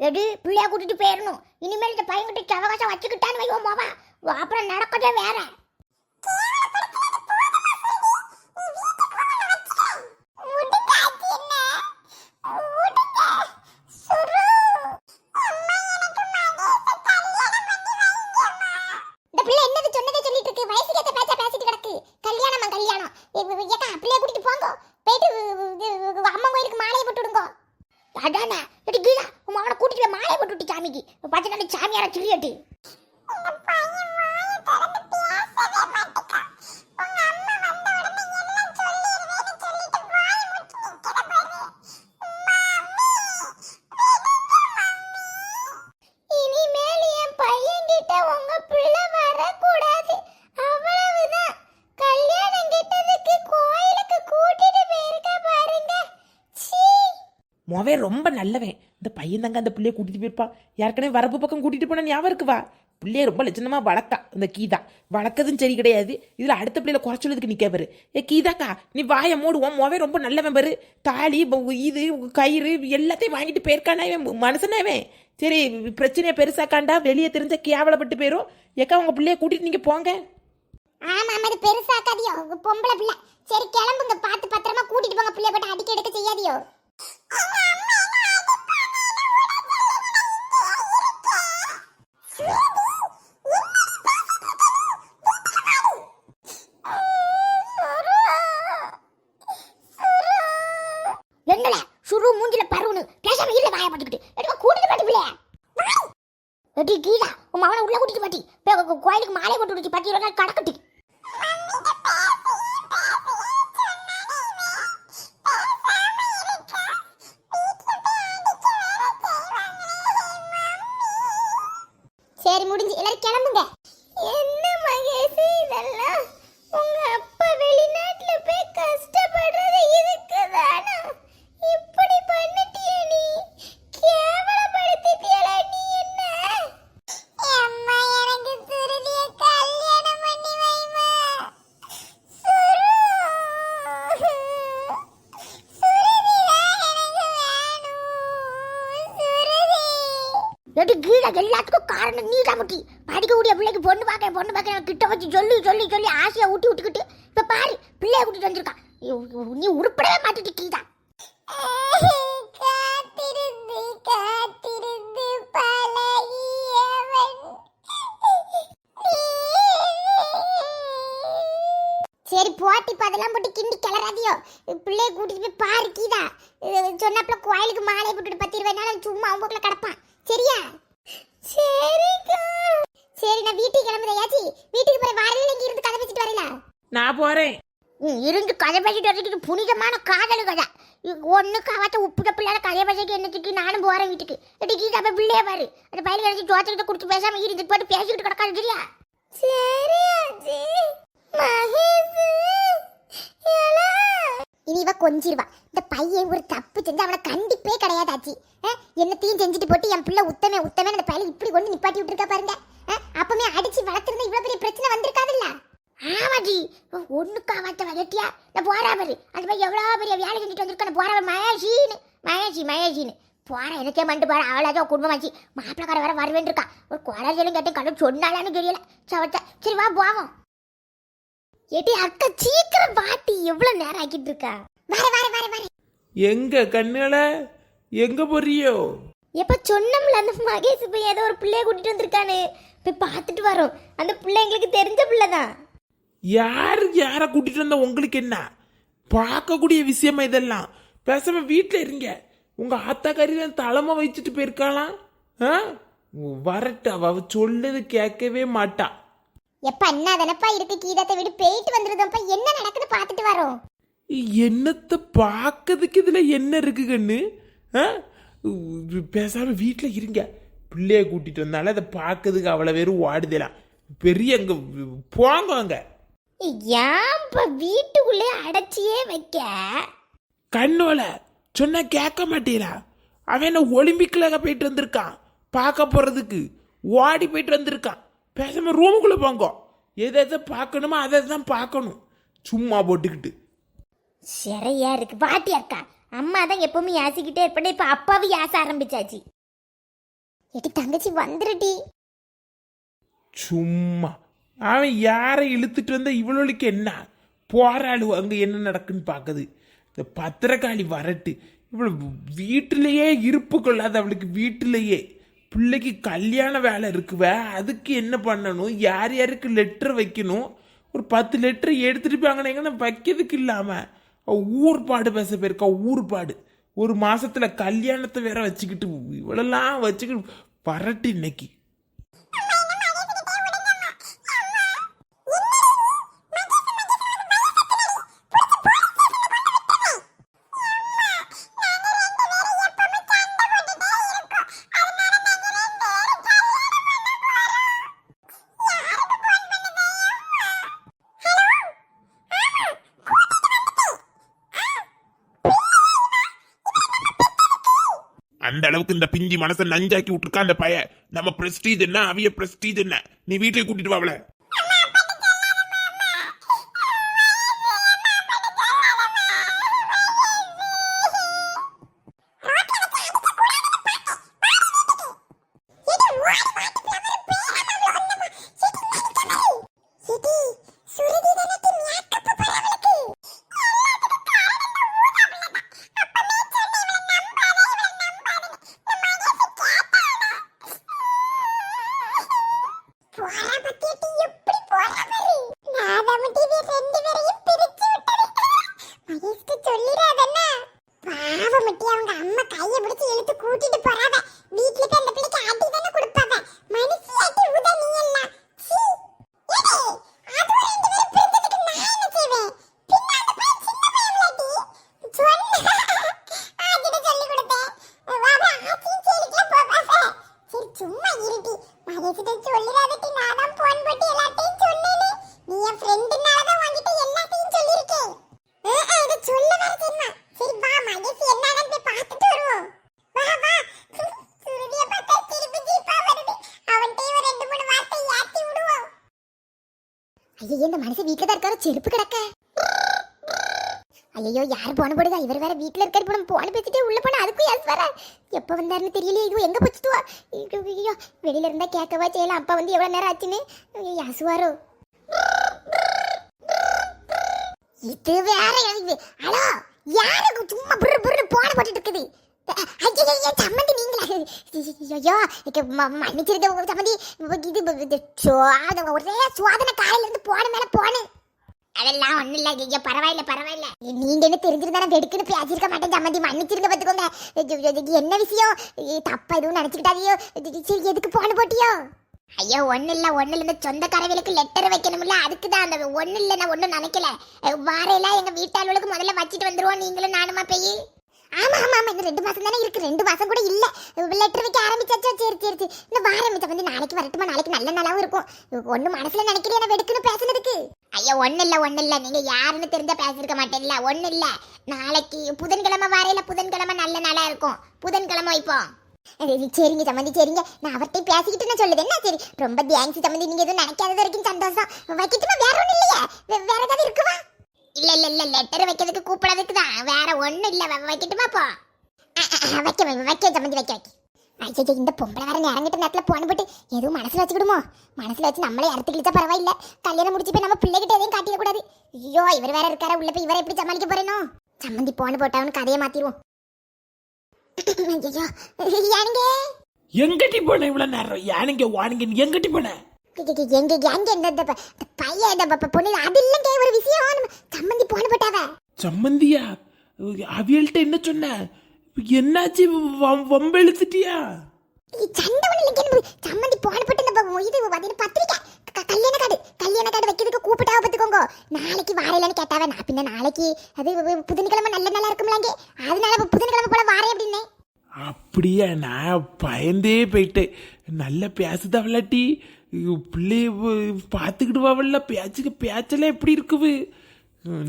எடு பிள்ளையா கூட்டிட்டு போயிடணும் இனிமேல் இந்த பையன்கிட்ட சவகாசம் வச்சுக்கிட்டான்னு வைவோம் மாவா. அப்புறம் நடக்கதே வேற. இந்த பிள்ளை என்னது சொல்லிட்டு இருக்கு? வயசுக்கு ஏத்த பேச்சா பேசிட்டு கிடக்கு கல்யாணமா கல்யாணம் ஏ- ஏ- ஏக்கா பிள்ளைய கூட்டிட்டு போங்க போயிட்டு இது- இது அம்மன் கோயிலுக்கு மாலையை போட்டு விடுங்க அதானே எடி கீதா உன் அவனை கூட்டிட்டு போய் மாலையை போட்டு விட்டு சாமிக்கு பத்து நாள் சாமியார சொல்லிட்டு இனிமேல் என் பையன்கிட்ட உங்க பிள்ளை வரக்கூடாது அவ்வளவுதான் கல்யாணம் கிட்டதுக்கு கோயிலுக்கு கூட்டிட்டு போயிருக்க பாருங்க சீ மொவன் ரொம்ப நல்லவன். இந்த பையன் தாங்க அந்த பிள்ளைய கூட்டிட்டு போயிருப்பான் ஏற்கனவே வரப்பு பக்கம் கூட்டிட்டு போன ஞாபகம் இருக்குவா? பிள்ளைய ரொம்ப லட்சணமா வளர்த்தா இந்த கீதா. வளர்க்கதும் சரி கிடையாது. இதுல அடுத்த பிள்ளைல குறைச்சொல்லதுக்கு நிக்க பாரு ஏ கீதாக்கா நீ வாயை மூடுவோம் மோவே ரொம்ப நல்லவன் பாரு. தாலி இது கயிறு எல்லாத்தையும் வாங்கிட்டு போயிருக்கானா இவன்? மனுஷனாவன் சரி பிரச்சனையை பெருசாக்காண்டா வெளியே தெரிஞ்ச கேவலப்பட்டு போயிரும் ஏக்கா உங்க பிள்ளைய கூட்டிட்டு நீங்க போங்க. ஆமா ஆமா அது பெருசாக்காதியோ. பொம்பளை பிள்ளை. சரி கிளம்புங்க. பார்த்து பத்திரமா கூட்டிட்டு போங்க. பிள்ளைய போட்டு அடிக்க எடுக்க செய்யாதியோ. என்னல சுரு மூஞ்சில பருவனு பேசாம இல்ல வாய போட்டுக்கிட்டு எடுக்க கூட்டிட்டு போட்டு பிள்ளைய. எடி கீதா உன் மகனை உள்ள கூட்டிட்டு பாட்டி. கோயிலுக்கு மாலை போட்டு விடுச்சு பாட்டி கடக்கட்டு. வச்சு சொல்லி சொல்லி சொல்லி ஆசையை ஊட்டி விட்டுக்கிட்டு இப்ப பாரு பிள்ளைய கூட்டிட்டு வந்திருக்கான் நீ உருப்படவே மாட்டிட்டு கீதா சரி போட்டி அதெல்லாம் போட்டு கிண்டி கிளறாதியோ. பிள்ளைய கூட்டிட்டு போய் பாரு கீதா. சொன்னாப்புல கோயிலுக்கு மாலை போட்டுட்டு பத்து இருபது நாள் சும்மா அவங்க கிடப்பான். சரியா? சரிக்கா. சரி நான் வீட்டுக்கு கிளம்புதையாச்சி வீட்டுக்கு போய் வரல இங்க இருந்து கதை பேசிட்டு வரல. நான் போறேன். ம், இருந்து கதை பேசிட்டு வரதுக்கு புனிதமான காதல் கதை. ஒன்று காவாத்த உப்பு பிள்ளைல கதை பேசிட்டு என்னத்துக்கு? நானும் போறேன் வீட்டுக்கு. எட்டி கீதா போய் பிள்ளைய பாரு. அந்த பையன் எனக்கு ஜோத்திக்கிட்ட கொடுத்து பேசாம இருந்து போட்டு பேசிக்கிட்டு கிடக்காது சரியா? சரி ஆச்சி இனி இவ கொஞ்சிருவா. இந்த பையன் ஒரு தப்பு செஞ்சு அவனை கண்டிப்பே கிடையாது என்னத்தையும் செஞ்சுட்டு போட்டு என் பிள்ளை உத்தமே உத்தமே அந்த பையன் இப்படி கொண்டு நிப்பாட்டி விட்டுருக்கா பாருங்க. அப்பமே அடிச்சு வளர்த்துருந்தா இவ்வளவு பெரிய பிரச்சனை வந்திருக்காதுல்ல? ஆமாடி. ஒண்ணுக்காவாத்த வளர்த்தியா நான் போறாவரு அந்த பையன் எவ்வளவு பெரிய வேலை செஞ்சுட்டு வந்திருக்கான போராபர் மகேஷின்னு மகேஷி மகேஷின்னு. போற எனக்கே மண்டு பாரு அவளாதான் குடும்பமாச்சு மாப்பிளக்கார வேற வருவேன் இருக்கா ஒரு குழந்தையும் கேட்டேன் கடவுள் சொன்னாலான்னு தெரியல. சவத்த. சரி வா போவோம். ஏட்டி அக்கா சீக்கிரம் எவ்வளவு நேரம் ஆக்கிட்டு இருக்கா? வர வர வர வர. எங்க கண்ணுல? எங்க போறியோ? எப்ப சொன்னோம்ல அந்த மகேஷ் போய் ஏதோ ஒரு பிள்ளைய கூட்டிட்டு வந்திருக்கானு போய் பார்த்துட்டு வரோம். அந்த பிள்ளை எங்களுக்கு தெரிஞ்ச பிள்ளை தான். யாரு யார கூட்டிட்டு வந்தா உங்களுக்கு என்ன? பார்க்கக்கூடிய விஷயமா இதெல்லாம்? பேசாம வீட்டுல இருங்க. உங்க ஆத்தாக்காரி தான் தலைமை வச்சுட்டு போயிருக்காளாம். ஆ? வரட்டு அவ அவ சொல்லது கேட்கவே மாட்டா. எப்ப என்ன தானப்பா இருக்கு? கீதத்தை விட்டு போயிட்டு வந்துருதோம்ப்பா. என்ன நடக்குது பார்த்துட்டு வரோம். என்னத்தை பார்க்கறதுக்கு இதுல என்ன இருக்கு கண்ணு? பேசாம வீட்டுல இருங்க. பிள்ளைய கூட்டிட்டு வந்தாலும் அதை பார்க்கறதுக்கு அவ்வளோ வெறும் ஓடுதலாம் பெரிய அங்க போங்க அங்க ஏன்பா வீட்டுக்குள்ளே அடைச்சியே வைக்க? கண்ணோல சொன்னா கேட்க மாட்டீரா அவன் என்ன ஒலிம்பிக்ல போயிட்டு வந்திருக்கான். பார்க்க போறதுக்கு. ஓடி போயிட்டு வந்திருக்கான். பேசாம ரூமுக்குள்ள போங்க. எதை எதை பார்க்கணுமோ அதை தான் பார்க்கணும். சும்மா போட்டுக்கிட்டு. சரியா இருக்கு. பாட்டி அக்கா அம்மா தான் எப்பவுமே யாசிக்கிட்டே இருப்பேன். இப்ப அப்பாவும் யாச ஆரம்பிச்சாச்சு. எடி தங்கச்சி வந்துருடி. சும்மா. அவன் யாரை இழுத்துட்டு வந்தா இவளுக்கு என்ன? போராளு அங்க என்ன நடக்குன்னு பாக்குது. இந்த பத்திரக்காளி வரட்டு. இவள் வீட்டிலேயே இருப்பு கொள்ளாது அவளுக்கு வீட்டிலேயே. பிள்ளைக்கு கல்யாண வேலை இருக்குவ அதுக்கு என்ன பண்ணணும்? யார் யாருக்கு லெட்டர் வைக்கணும்? ஒரு பத்து லெட்டர் எடுத்துகிட்டு போய் எங்கன்னா வைக்கிறதுக்கு இல்லாமல் ஊர்பாடு பேச போயிருக்கா ஊர்பாடு ஒரு மாதத்தில் கல்யாணத்தை வேற வச்சுக்கிட்டு இவ்வளோலாம் வச்சுக்கிட்டு வரட்டு இன்னைக்கு. அந்த அளவுக்கு இந்த பிஞ்சி மனசை நஞ்சாக்கி விட்டுருக்கா அந்த பைய நம்ம பிரஸ்டீஜ் என்ன? அவிய பிரஸ்டீஜ் என்ன? நீ வீட்டுக்கு கூட்டிட்டு வாவல get செருப்பு கிடக்க. ஐயோ யார் போன போடுதா? இவர் வேற வீட்டில் இருக்கிற போன போன பேசிட்டே உள்ள போனா அதுக்கும் யாஸ் வர? எப்போ வந்தாருன்னு தெரியலையே ஐயோ எங்க போச்சுட்டுவா ஐயோ வெளியில இருந்தா கேட்கவா செய்யலாம். அப்பா வந்து எவ்வளோ நேரம் ஆச்சுன்னு? யாசுவாரோ இது வேற எனக்கு ஹலோ யாருக்கு சும்மா புரு புரு போன போட்டுட்டு இருக்குது? ஐயோ சம்மந்தி நீங்களா? ஐயோ இங்க சம்மந்தி. இது ஒரே சுவாதன காலையில இருந்து போன மேல போனேன். அதெல்லாம் ஒண்ணும் இல்ல ஐயோ பரவாயில்ல பரவாயில்ல. நீங்க என்ன தெரிஞ்சிருந்தா வெடுக்குன்னு பேசியிருக்க மாட்டேன் சம்மந்தி மன்னிச்சிருங்க பாத்துக்கோங்க என்ன விஷயம்? தப்பா எதுவும் நினைச்சுக்கிட்டாதியோ. சரி எதுக்கு போன போட்டியோ? ஐயோ ஒண்ணு இல்ல ஒண்ணு இல்ல. சொந்த சொந்தக்காரங்களுக்கு லெட்டர் வைக்கணும்ல அதுக்கு தான் அந்த ஒண்ணு இல்ல நான் ஒண்ணும் நினைக்கல. வாரையில எங்க வீட்டாளுக்கு முதல்ல வச்சிட்டு வந்துருவோம். நீங்களும் நானுமா போய்? ஆமா ஆமா ஆமா. இந்த ரெண்டு மாசம் தானே இருக்கு. ரெண்டு மாசம் கூட இல்ல. லெட்டர் வைக்க ஆரம்பிச்சாச்சோ? சரி சரி சரி. இந்த வாரம் மிச்சம் வந்து நாளைக்கு வரட்டுமா? நாளைக்கு நல்ல நாளாவும் இருக்கும். ஒண்ணு மனசுல நினைக்கிறேன் வெடுக்குன்னு பேசுனதுக்கு. ஐயா ஒண்ணு இல்ல ஒண்ணு இல்ல. நீங்க யாருன்னு தெரிஞ்சா பேசிருக்க மாட்டேன்ல. ஒண்ணு இல்ல. நாளைக்கு புதன்கிழமை வாரையில புதன்கிழமை நல்ல நாளா இருக்கும். புதன்கிழமை வைப்போம். சரிங்க சம்மந்தி சரிங்க. நான் அவர்கிட்ட பேசிக்கிட்டு நான் சொல்லுது என்ன சரி? ரொம்ப தேங்க்ஸ் சம்மந்தி. நீங்க எதுவும் நினைக்காதது வரைக்கும் சந்தோஷம். வைக்கட்டுமா? வேற ஒண்ணும் இல்லையே. வேற ஏதாவது இருக்குமா? இல்ல இல்ல இல்ல லெட்டர் வைக்கிறதுக்கு கூப்பிடறதுக்கு தான். வேற ஒண்ணும் இல்ல. வைக்கட்டுமா போ. அஹ், வைக்க வைக்க சம்மந்தி வைக்க வைக்க. ஐயோ இந்த பொம்பளை வேற இறங்கிட்ட நேரத்தில் போன போட்டு எதுவும் மனசில் வச்சுக்கிடுமோ? மனசில் வச்சு நம்மளே அறுத்து பரவாயில்ல. கல்யாணம் முடிச்சு போய் நம்ம பிள்ளைகிட்ட எதையும் காட்டிடக்கூடாது ஐயோ இவர் வேற இருக்காரு? உள்ள போய் இவரை எப்படி சமாளிக்க போறேனோ? சம்மந்தி போன போட்டவனு கதையை மாத்திடுவோம் ஐயோ யானுங்க எங்கட்டி போன இவ்வளவு நேரம்? யானுங்க வானுங்க எங்கட்டி போனேன் எங்க எங்க இந்த பையன் இந்த பொண்ணு அது இல்லங்க ஒரு விஷயம். நம்ம சம்மந்தி போன போட்டாவ. சம்மந்தியா? அவியல்கிட்ட என்ன சொன்ன? என்னாச்சு? வம்- வம்பு இழுத்துட்டியா? இது சண்டை ஒண்ணு இல்லைங்க நம்ம சம்மந்தி போன போட்டு ப- இது வந்து பத்திரிக்கை? கல்யாண கார்டு கல்யாண கார்டு வைக்கிறதுக்கு கூப்பிட்டாவ நாளைக்கு வாரையிலன்னு கேட்டாவ. நான் பின்ன நாளைக்கு அது புதன்கிழமை நல்ல நாளா இருக்கும்லாங்க. அதனால புதன்கிழமை போல வாரேன் அப்படின்னு. அப்படியா? நான் பயந்தே போயிட்டேன். நல்லா பேசுதாவளாட்டி பிள்ளைய பார்த்துக்கிடுவாவல்ல பேச்சுக்கு பேச்செல்லாம் எப்படி இருக்குது?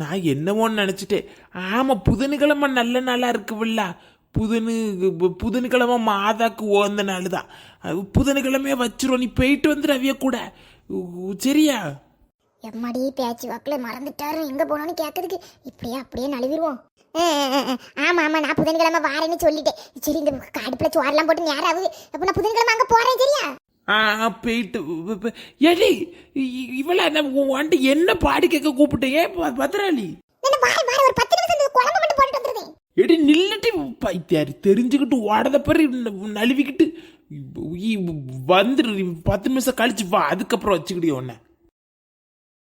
நான் என்னவோன்னு நினச்சிட்டேன். ஆமாம் புதன்கிழமை நல்ல நாளாக இருக்குவில்ல புதனு புதன்கிழமை மாதாக்கு ஓந்த நாள் தான் புதன்கிழமையே வச்சிரும் நீ போயிட்டு வந்துடு அவிய கூட. சரியா? எம்மாடி பேச்சு வாக்கில் மறந்துட்டாரு. எங்கே போனோன்னு கேட்கறதுக்கு இப்படியே அப்படியே நழுவிடுவோம். ஆமா ஆமாம் நான் புதன்கிழமை வாரேன்னு சொல்லிட்டேன். சரி இந்த அடுப்பில் சோறெல்லாம் போட்டு நேரம் ஆகுது. அப்போ நான் புதன்கிழமை அங்கே போகிறேன் சரியா? ஆ போயிட்டு ஏடி இவள உன்ட்டு என்ன பாடி கேட்க கூப்பிட்டேன் ஏன் பத்திராளி எடி நில்லட்டி பைத்தியாரு தெரிஞ்சுக்கிட்டு ஓடத பாரு நழுவிக்கிட்டு வந்துரு பத்து நிமிஷம் கழிச்சு வா அதுக்கப்புறம் வச்சுக்கிட்டே உன்ன.